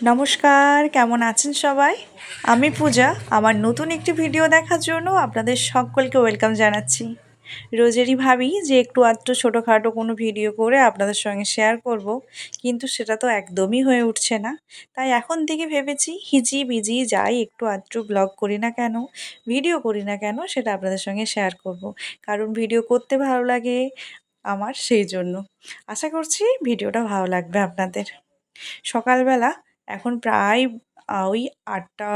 নমস্কার, কেমন আছেন সবাই? আমি পূজা, আমার নতুন একটি ভিডিও দেখার জন্য আপনাদের সকলকে ওয়েলকাম জানাচ্ছি। রোজেরই ভাবি যে একটু আধটু ছোটোখাটো কোনো ভিডিও করে আপনাদের সঙ্গে শেয়ার করব, কিন্তু সেটা তো একদমই হয়ে উঠছে না। তাই এখন থেকে ভেবেছি, হিজি বিজি যাই একটু আধটু ব্লগ করি না কেন ভিডিও করি না কেন, সেটা আপনাদের সঙ্গে শেয়ার করব। কারণ ভিডিও করতে ভালো লাগে আমার সেই জন্য। আশা করছি ভিডিওটা ভালো লাগবে আপনাদের। সকালবেলা এখন প্রায় ওই আটটা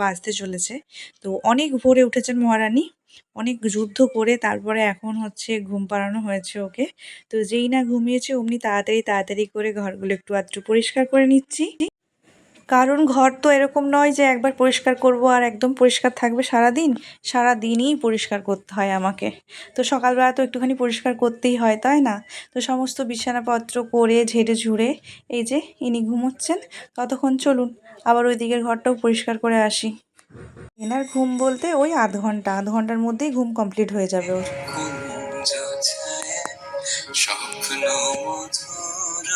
বাজতে চলেছে। তো অনেক ভোরে উঠেছেন মহারানী, অনেক যুদ্ধ করে তারপরে এখন হচ্ছে ঘুম পাড়ানো হয়েছে ওকে। তো যেই না ঘুমিয়েছে, অমনি তাড়াতাড়ি তাড়াতাড়ি করে ঘরগুলো একটু আধটু পরিষ্কার করে নিচ্ছি। কারণ ঘর তো এরকম নয় যে একবার পরিষ্কার করব আর একদম পরিষ্কার থাকবে সারা দিন সারা দিনই পরিষ্কার করতে হয় আমাকে। তো সকালবেলা তো একটুখানি পরিষ্কার করতেই হয়, তাই না? তো সমস্ত বিছানাপত্র করে ঝেড়ে ঝুড়ে এই যে ইনি ঘুমোচ্ছেন, ততক্ষণ চলুন, আবার ওই দিকের ঘরটাও পরিষ্কার করে আসি। এনার ঘুম বলতে ওই আধ ঘণ্টা, আধ ঘণ্টার মধ্যেই ঘুম কমপ্লিট হয়ে যাবে ওর। স্বপ্ন মধুর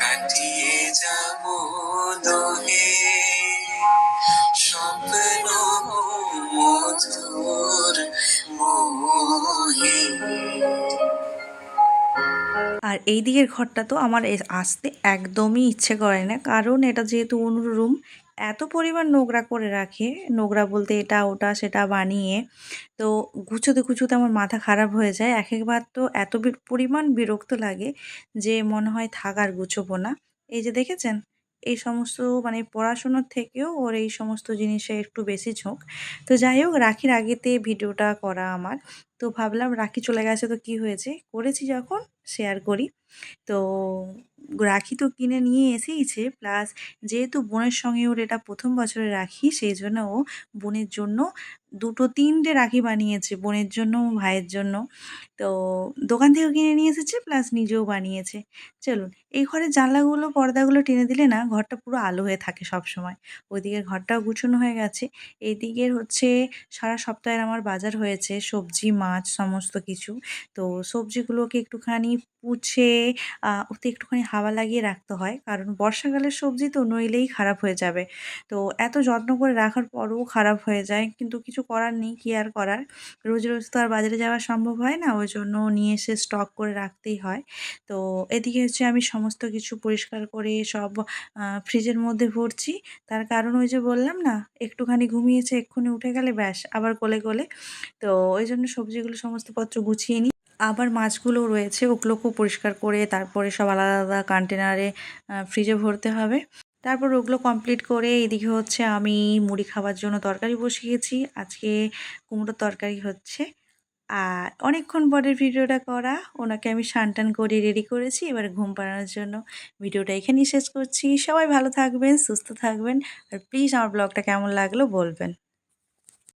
কাটিয়ে যাব দোহে। স্বপ্ন মধুর আর এই দিকের ঘরটা তো আমার আসতে একদমই ইচ্ছে করে না। কারণ এটা যেহেতু অনুর রুম, এত পরিমাণ নোংরা করে রাখে। নোংরা বলতে এটা, ওটা, সেটা বানিয়ে তো গুছোতে গুছোতে আমার মাথা খারাপ হয়ে যায়। এক একবার তো এত পরিমাণ বিরক্ত লাগে যে মনে হয় থাকার গুছোবো না। এই যে দেখেছেন? এই সমস্ত মানে পড়াশোনার থেকেও ওর এই সমস্ত জিনিসে একটু বেশি ঝোঁক। তো যাই হোক, রাখির আগেতে ভিডিওটা করা আমার। তো ভাবলাম রাখি চলে গেছে তো কি হয়েছে? করেছি যখন শেয়ার করি। তো রাখি তো কিনে নিয়ে এসেইছে প্লাস যেহেতু বোনের সঙ্গে ওর এটা প্রথম বছরে রাখি সেই জন্য ও বোনের জন্য দুটো তিনটে রাখি বানিয়েছে, বোনের জন্য, ভাইয়ের জন্য। তো দোকান থেকেও কিনে নিয়ে এসেছে প্লাস নিজেও বানিয়েছে। চলুন, এই ঘরের জানলাগুলো, পর্দাগুলো টেনে দিলে না, ঘরটা পুরো আলো হয়ে থাকে সব সময় ওইদিকের ঘরটাও গুছানো হয়ে গেছে। এইদিকের হচ্ছে সারা সপ্তাহের আমার বাজার হয়েছে, সবজি, মাছ, সমস্ত কিছু। তো সবজিগুলোকে একটুখানি পুছে ওতে একটুখানি হাওয়া লাগিয়ে রাখতে হয়। কারণ বর্ষাকালের সবজি তো নইলেই খারাপ হয়ে যাবে। তো এত যত্ন করে রাখার পরও খারাপ হয়ে যায়। কিন্তু কিছু করার নেই, কি আর করার? রোজ রোজ তো আর বাজারে যাওয়া সম্ভব হয় না। ওই জন্য নিয়ে এসে স্টক করে রাখতেই হয়। তো এদিকে হচ্ছে আমি সমস্ত কিছু পরিষ্কার করে সব ফ্রিজের মধ্যে ভরছি। তার কারণ ওই যে বললাম না, একটুখানি ঘুমিয়েছে, এক্ষুনি উঠে গেলে ব্যাস, আবার কোলে কোলে। তো ওই জন্য সবজিগুলো সমস্ত পত্র গুছিয়ে নিই আবার মাছগুলো রয়েছে ওগুলোকেও পরিষ্কার করে তারপরে সব আলাদা আলাদা কন্টেনারে ফ্রিজে ভরতে হবে। তারপর ওগুলো কমপ্লিট করে এদিকে হচ্ছে আমি মুড়ি খাবার জন্য তরকারি বসিয়েছি। আজকে কুমড়োর তরকারি হচ্ছে। আর অনেকক্ষণ পরের ভিডিওটা করা। ওনাকে আমি টান করে রেডি করেছি। এবার ঘুম পাড়ানোর জন্য ভিডিওটা এখানেই শেষ করছি। সবাই ভালো থাকবেন, সুস্থ থাকবেন। আর প্লিজ আমার ব্লগটা কেমন লাগল বলবেন।